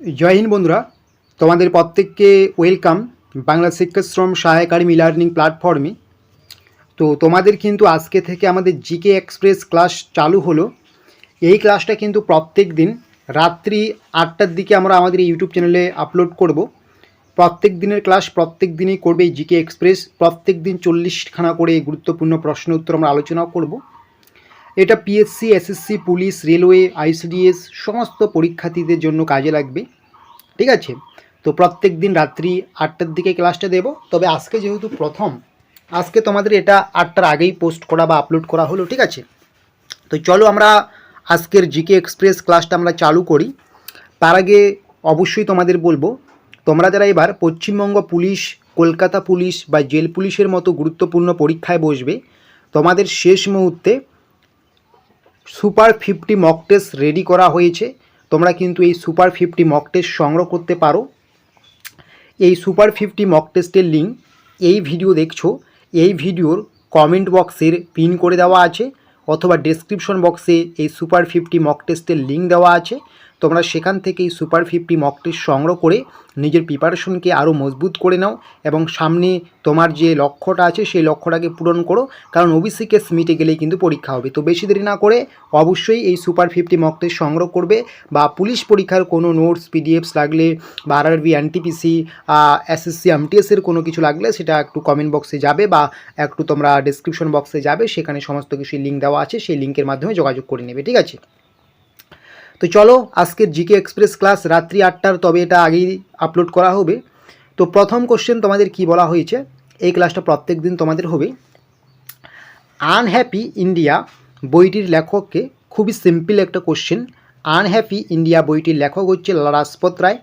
জয় হিন্দ বন্ধুরা, তোমাদের প্রত্যেককে ওয়েলকাম বাংলা শিক্ষাশ্রম সহায়কারী লার্নিং প্ল্যাটফর্মে তো তোমাদের কিন্তু আজকে থেকে আমাদের জিকে এক্সপ্রেস ক্লাস চালু হলো। এই ক্লাসটা কিন্তু প্রত্যেক দিন রাত্রি আটটার দিকে আমরা আমাদের ইউটিউব চ্যানেলে আপলোড করব। প্রত্যেক দিনের ক্লাস প্রত্যেক দিনই করবে এই জিকে এক্সপ্রেস প্রত্যেক দিন চল্লিশখানা করে গুরুত্বপূর্ণ প্রশ্ন উত্তর আমরা আলোচনা করব। এটা PSC SSC police railway ICDS সমস্ত পরীক্ষার্থীদের জন্য কাজে লাগবে। ঠিক আছে? তো প্রত্যেক দিন রাত্রি আটটার দিকে ক্লাসটা দেব। তবে আজকে যেহেতু প্রথম, আজকে তোমাদের এটা আটটার আগেই পোস্ট করা বা আপলোড করা হলো, ঠিক আছে? তো চলো আমরা আজকের জিকে এক্সপ্রেস ক্লাসটা আমরা চালু করি। তার আগে অবশ্যই তোমাদের বলব, তোমরা যারা এবার পশ্চিমবঙ্গ পুলিশ, কলকাতা পুলিশ বা জেল পুলিশের মতো গুরুত্বপূর্ণ পরীক্ষায় বসবে, তোমাদের শেষ মুহূর্তে super fifty mock test ready করা হয়েছে। তোমরা কিন্তু এই সুপার ফিফটি মক টেস্ট সংগ্রহ করতে পারো। এই সুপার ফিফটি মক টেস্টের লিঙ্ক এই ভিডিও দেখছ। এই ভিডিওর কমেন্ট বক্সের পিন করে দেওয়া আছে, অথবা ডেসক্রিপশন বক্সে এই সুপার ফিফটি মক টেস্টের লিঙ্ক দেওয়া আছে। তোমরা সেখান থেকেই সুপার ফিফটি মক টেস্ট সংগ্রহ করে নিজের প্রিপারেশনকে আরও মজবুত করে নাও এবং সামনে তোমার যে লক্ষ্যটা আছে সেই লক্ষ্যটাকে পূরণ করো। কারণ ওবিসি কেস মিটে গেলেই কিন্তু পরীক্ষা হবে। তো বেশি দেরি না করে অবশ্যই এই সুপার ফিফটি মক টেস্ট সংগ্রহ করবে বা পুলিশ পরীক্ষার কোনো নোটস পিডিএফস লাগলে বা আর আরআরবি এনটিপিসি এসএসসি এমটিএসের কোনো কিছু লাগলে সেটা একটু কমেন্ট বক্সে যাবে বা একটু তোমরা ডিসক্রিপশন বক্সে যাবে। সেখানে সমস্ত কিছু লিঙ্ক দেওয়া আছে। সেই লিঙ্কের মাধ্যমে যোগাযোগ করে নেবে। ঠিক আছে? তো চলো, আজকের জিকে এক্সপ্রেস ক্লাস রাত্রি আটটার, তবে এটা আগেই আপলোড করা হবে। তো প্রথম কোশ্চেন তোমাদের কি বলা হয়েছে? এই ক্লাসটা প্রত্যেক দিন তোমাদের হবে। আনহ্যাপি ইন্ডিয়া বইটির লেখককে খুবই সিম্পল একটা কোশ্চেন আনহ্যাপি ইন্ডিয়া বইটির লেখক হচ্ছে লালাজপত রায়।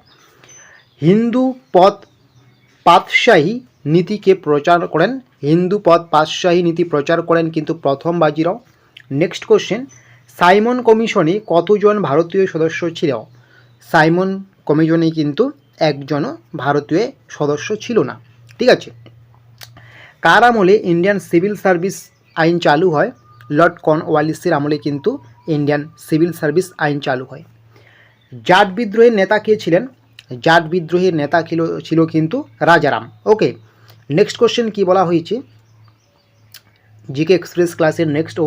হিন্দু পথ পাতশাহী নীতিকে প্রচার করেন? হিন্দু পথ পাতশাহী নীতি প্রচার করেন কিন্তু প্রথম বাজিরাও। নেক্সট কোশ্চেন সাইমন কমিশনে কতজন ভারতীয় সদস্য ছিল? সাইমন কমিশনে কিন্তু একজনও ভারতীয় সদস্য ছিল না। ঠিক আছে? কার আমলে ইন্ডিয়ান সিভিল সার্ভিস আইন চালু হয়? লর্ড কর্নওয়ালিসের আমলে কিন্তু ইন্ডিয়ান সিভিল সার্ভিস আইন চালু হয়। জাট বিদ্রোহের নেতা কে ছিলেন? জাট বিদ্রোহের নেতা ছিল ছিল কিন্তু রাজারাম। ওকে নেক্সট কোশ্চেন কি বলা হয়েছে? জিকে এক্সপ্রেস ক্লাসের নেক্সট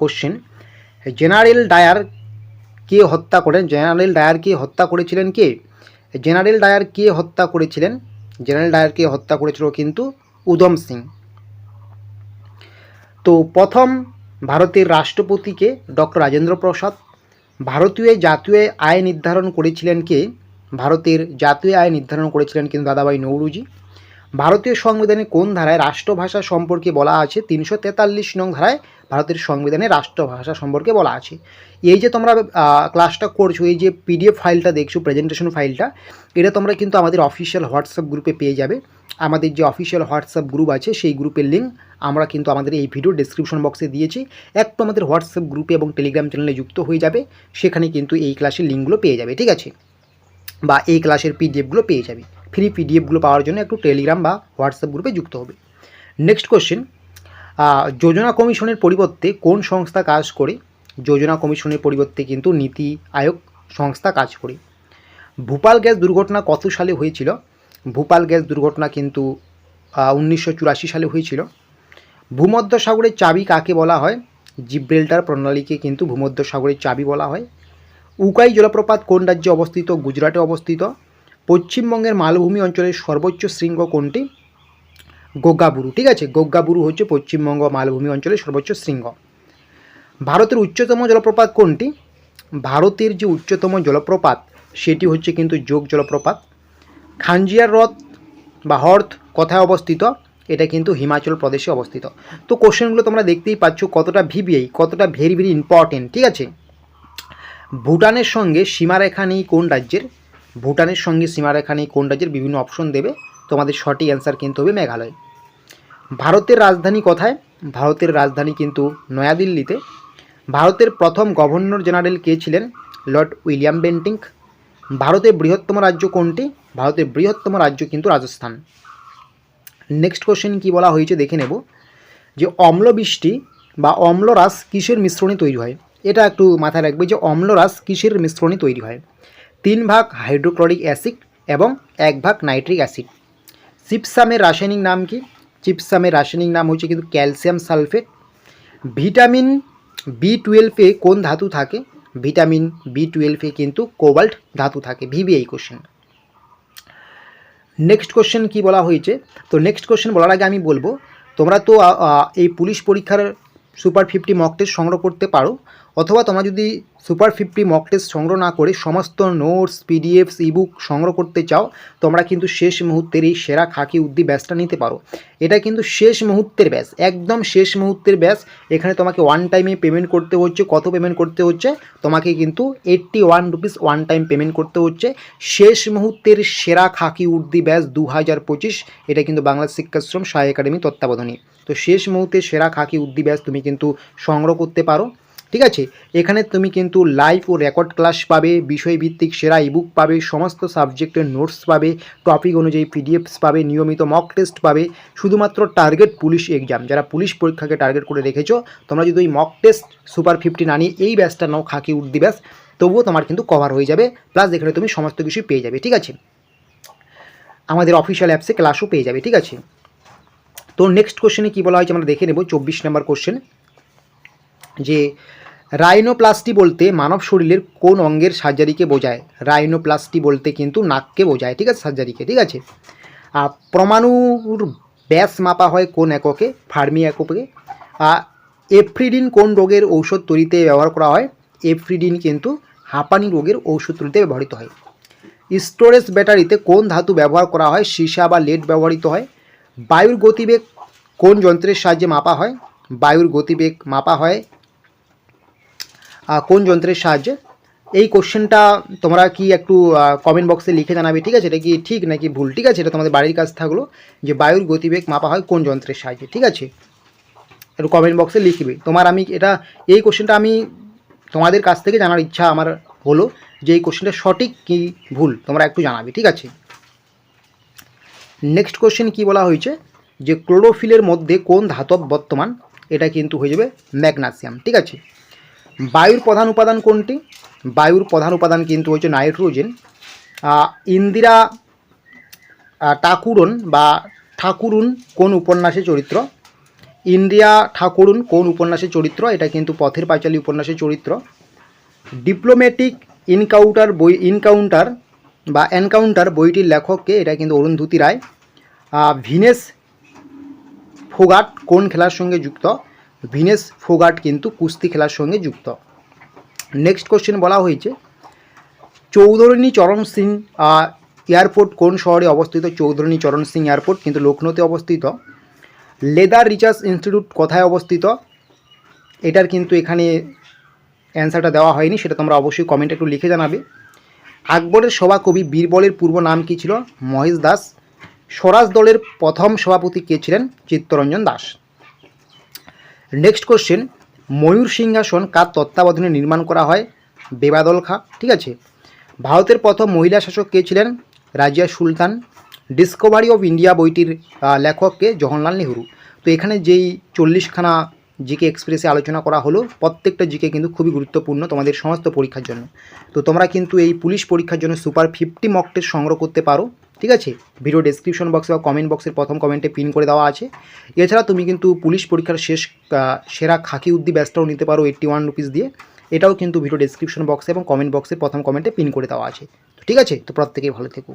কোশ্চেন জেনারেল ডায়ার কে হত্যা করেন? জেনারেল ডায়ারকে হত্যা করেছিলেন কে? জেনারেল ডায়ার কে হত্যা করেছিলেন? জেনারেল ডায়ারকে হত্যা করেছিল কিন্তু উধম সিং। তো প্রথম ভারতের রাষ্ট্রপতিকে ডক্টর রাজেন্দ্র প্রসাদ, ভারতীয় জাতীয় আয় নির্ধারণ করেছিলেন কে? ভারতের জাতীয় আয় নির্ধারণ করেছিলেন কিন্তু দাদাভাই নৌরুজি। ভারতীয় সংবিধানে কোন ধারায় রাষ্ট্রভাষা সম্পর্কে বলা আছে? তিনশো তেতাল্লিশ নং ধারায় ভারতের সংবিধানে রাষ্ট্রভাষা সম্পর্কে বলা আছে। এই যে তোমরা ক্লাসটা করছ, এই যে পিডিএফ ফাইলটা দেখছ প্রেজেন্টেশন ফাইলটা এটা তোমরা কিন্তু আমাদের অফিসিয়াল হোয়াটসঅ্যাপ গ্রুপে পেয়ে যাবে। আমাদের যে অফিসিয়াল হোয়াটসঅ্যাপ গ্রুপ আছে, সেই গ্রুপের লিঙ্ক আমরা কিন্তু আমাদের এই ভিডিও ডিসক্রিপশন বক্সে দিয়েছি। একটু আমাদের হোয়াটসঅ্যাপ গ্রুপে এবং টেলিগ্রাম চ্যানেলে যুক্ত হয়ে যাবে, সেখানে কিন্তু এই ক্লাসের লিঙ্কগুলো পেয়ে যাবে, ঠিক আছে? বা এই ক্লাসের পিডিএফগুলো পেয়ে যাবে। ফ্রি পিডিএফগুলো পাওয়ার জন্য একটু টেলিগ্রাম বা হোয়াটসঅ্যাপ গ্রুপে যুক্ত হবে। নেক্সট কোশ্চেন যোজনা কমিশনের পরিবর্তে কোন সংস্থা কাজ করে? যোজনা কমিশনের পরিবর্তে কিন্তু নীতি আয়োগ সংস্থা কাজ করে। ভূপাল গ্যাস দুর্ঘটনা কত সালে হয়েছিল? ভূপাল গ্যাস দুর্ঘটনা কিন্তু উনিশশো চুরাশি সালে হয়েছিল। ভূমধ্য সাগরের চাবি কাকে বলা হয়? জিব্রেল্টার প্রণালীকে কিন্তু ভূমধ্য সাগরের চাবি বলা হয়। উকাই জলপ্রপাত কোন রাজ্যে অবস্থিত? গুজরাটে অবস্থিত। পশ্চিমবঙ্গের মালভূমি অঞ্চলের সর্বোচ্চ শৃঙ্গ কোনটি? গোগ্গাবুরু ঠিক আছে? গোগ্গাবুরু হচ্ছে পশ্চিমবঙ্গ মালভূমি অঞ্চলের সর্বোচ্চ শৃঙ্গ। ভারতের উচ্চতম জলপ্রপাত কোনটি? ভারতের যে উচ্চতম জলপ্রপাত, সেটি হচ্ছে কিন্তু যোগ জলপ্রপাত। খাঞ্জিয়ার হ্রদ বা হ্রদ কোথায় অবস্থিত? এটা কিন্তু হিমাচল প্রদেশে অবস্থিত। তো কোশ্চেনগুলো তোমরা দেখতেই পাচ্ছ কতটা ভিভিআই, কতটা ভেরি ভেরি ইম্পর্টেন্ট, ঠিক আছে? ভুটানের সঙ্গে সীমারেখা নেই কোন রাজ্যের? ভুটানের সঙ্গে সীমারেখা নেই কোন রাজ্যের? বিভিন্ন অপশন দেবে। তোমাদের সঠিক অ্যান্সার কিন্তু হবে মেঘালয়। ভারতের রাজধানী কোথায়? ভারতের রাজধানী কিন্তু নয়াদিল্লিতে। ভারতের প্রথম গভর্নর জেনারেল কে ছিলেন? লর্ড উইলিয়াম বেন্টিং ভারতের বৃহত্তম রাজ্য কোনটি? ভারতের বৃহত্তম রাজ্য কিন্তু রাজস্থান। নেক্সট কোশ্চেন কি বলা হয়েছে দেখে নেব। যে অম্লবৃষ্টি বা অম্লরাস কিসের মিশ্রণে তৈরি হয়? এটা একটু মাথায় রাখবে যে অম্লরাস কিসের মিশ্রণে তৈরি হয়? তিন ভাগ হাইড্রোক্লোরিক অ্যাসিড এবং এক ভাগ নাইট্রিক অ্যাসিড। চিপসামের রাসায়নিক নাম কি? চিপসামের রাসায়নিক নাম হচ্ছে কিন্তু ক্যালসিয়াম সালফেট। ভিটামিন বি টুয়েলভে কোন ধাতু থাকে? ভিটামিন বি টুয়েলভে কিন্তু কোবাল্ট ধাতু থাকে। ভিবিআই কোশ্চেন নেক্সট কোশ্চেন কি বলা হয়েছে? তো নেক্সট কোশ্চেন বলার আগে আমি বলব, তোমরা তো এই পুলিশ পরীক্ষার সুপার ফিফটি মক টেস্ট সংগ্রহ করতে পারো। অথবা তোমরা যদি সুপার ফিফটি মক টেস্ট সংগ্রহ না করে সমস্ত নোটস পিডিএফস ইবুক সংগ্রহ করতে চাও, তোমরা কিন্তু শেষ মুহূর্তের এই সেরা খাকি উদ্দি ব্যাচটা নিতে পারো। এটা কিন্তু শেষ মুহূর্তের ব্যাচ, একদম শেষ মুহূর্তের ব্যাচ। এখানে তোমাকে ওয়ান টাইমে পেমেন্ট করতে হচ্ছে। কত পেমেন্ট করতে হচ্ছে? তোমাকে কিন্তু eighty one rupees one time payment করতে হচ্ছে। শেষ মুহূর্তের সেরা খাকি উর্দি ব্যাচ দু হাজার পঁচিশ, এটা কিন্তু বাংলা শিক্ষাশ্রম সাই একাডেমি তত্ত্বাবধানে। তো শেষ মুহূর্তে সেরা খাকি উদ্দি ব্যাচ তুমি কিন্তু সংগ্রহ করতে পারো। ঠিক আছে? এখানে তুমি কিন্তু লাইভ ও রেকর্ড ক্লাস পাবে, বিষয়ভিত্তিক সেরা ইবুক পাবে, সমস্ত সাবজেক্টের নোটস পাবে টপিক অনুযায়ী পিডিএফস পাবে, নিয়মিত মক টেস্ট পাবে, শুধুমাত্র টার্গেট পুলিশ এক্সাম যারা পুলিশ পরীক্ষাকে টার্গেট করে রেখেছো, তোমরা যদি ওই মক টেস্ট সুপার ফিফটি না নিয়ে এই ব্যাচটা নাও, খাকি উর্দি ব্যাচ তবুও তোমার কিন্তু কভার হয়ে যাবে প্লাস এখানে তুমি সমস্ত কিছুই পেয়ে যাবে, ঠিক আছে? আমাদের অফিসিয়াল অ্যাপসে ক্লাসও পেয়ে যাবে, ঠিক আছে? তো নেক্সট কোশ্চেনে কী বলা হয়েছে, আমরা দেখে নেব, চব্বিশ নম্বর কোশ্চেন যে রাইনোপ্লাস্টি বলতে মানব শরীরের কোন অঙ্গের সার্জারিকে বোঝায়। রাইনোপ্লাস্টি বলতে কিন্তু নাককে বোঝায়, ঠিক আছে সার্জারিকে ঠিক আছে? আর পরমাণুর ব্যাস মাপা হয় কোন এককে? ফার্মি এককে। আর এফ্রিডিন কোন রোগের ঔষধ তৈরিতে ব্যবহার করা হয়? এফ্রিডিন কিন্তু হাঁপানি রোগের ঔষধ তৈরিতে ব্যবহৃত হয়। স্টোরেজ ব্যাটারিতে কোন ধাতু ব্যবহার করা হয়? সীসা বা লেড ব্যবহৃত হয়। বায়ুর গতিবেগ কোন যন্ত্রের সাহায্যে মাপা হয়? বায়ুর গতিবেগ মাপা হয় কোন যন্ত্রের সাহায্যে? এই কোশ্চেনটা তোমরা কি একটু কমেন্ট বক্সে লিখে জানাবে, ঠিক আছে? এটা কি ঠিক নাকি ভুল? ঠিক আছে? এটা তোমাদের বাড়ির কাজ থাকল যে বায়ুর গতিবেগ মাপা হয় কোন যন্ত্রের সাহায্যে, ঠিক আছে? একটু কমেন্ট বক্সে লিখবে। তোমার আমি এটা, এই কোশ্চেনটা আমি তোমাদের কাছ থেকে জানার ইচ্ছা আমার হলো যে এই কোশ্চেনটা সঠিক কি ভুল, তোমরা একটু জানাবে, ঠিক আছে? নেক্সট কোশ্চেন কি বলা হয়েছে? যে ক্লোরোফিলের মধ্যে কোন ধাতব বর্তমান? এটা কিন্তু হয়ে যাবে ম্যাগনাসিয়াম ঠিক আছে? বায়ুর প্রধান উপাদান কোনটি? বায়ুর প্রধান উপাদান কিন্তু হচ্ছে নাইট্রোজেন। ইন্দিরা ঠাকুরন বা ঠাকুরুন কোন উপন্যাসের চরিত্র? ইন্দিরা ঠাকুরুন কোন উপন্যাসের চরিত্র? এটা কিন্তু পথের পাঁচালী উপন্যাসের চরিত্র। ডিপ্লোম্যাটিক ইনকাউন্টার বই, ইনকাউন্টার বা এনকাউন্টার বইটির লেখককে এটা কিন্তু অরুন্ধতী রায়। ভিনেস ফোগাট কোন খেলার সঙ্গে যুক্ত? ভিনেস ফোগাট কিন্তু কুস্তি খেলার সঙ্গে যুক্ত। নেক্সট কোশ্চেন বলা হয়েছে চৌধুরী চরণ সিং এয়ারপোর্ট কোন শহরে অবস্থিত? চৌধুরণী চরণ সিং এয়ারপোর্ট কিন্তু লখনৌতে অবস্থিত। লেদার রিসার্চ ইনস্টিটিউট কোথায় অবস্থিত? এটার কিন্তু এখানে অ্যান্সারটা দেওয়া হয়নি, সেটা তোমরা অবশ্যই কমেন্টে একটু লিখে জানাবে। আকবরের সভাকবি বীরবলের পূর্ব নাম কী ছিল? মহেশ দাস। স্বরাজ দলের প্রথম সভাপতি কে ছিলেন? চিত্তরঞ্জন দাস। নেক্সট কোশ্চেন ময়ূর সিংহাসন কার তত্ত্বাবধানে নির্মাণ করা হয়? বেবাদল খা ঠিক আছে? ভারতের প্রথম মহিলা শাসক কে ছিলেন? Razia Sultan. Discovery of India বইটির আহ, লেখক কে? জওহরলাল নেহরু। তো এখানে যেই চল্লিশখানা জিকে এক্সপ্রেসে আলোচনা করা হলো প্রত্যেকটা জিকে কিন্তু খুবই গুরুত্বপূর্ণ তোমাদের সমস্ত পরীক্ষার জন্য। তো তোমরা কিন্তু এই পুলিশ পরীক্ষার জন্য সুপার ফিফটি মক টেস্ট সংগ্রহ করতে পারো। ঠিক আছে? ভিডিও ডেসক্রিপশন বক্সে বা কমেন্ট বক্সের প্রথম কমেন্টে পিন করে দেওয়া আছে। এছাড়া তুমি কিন্তু পুলিশ পরীক্ষার শেষ সেরা খাকি উদ্দি ব্যাচটাও নিতে পারো এইট্টি ওয়ান রুপিস দিয়ে। এটাও কিন্তু ভিডিও ডেসক্রিপশন বক্সে এবং কমেন্ট বক্সের প্রথম কমেন্টে পিন করে দেওয়া আছে। ঠিক আছে? তো প্রত্যেকেই ভালো থেকো।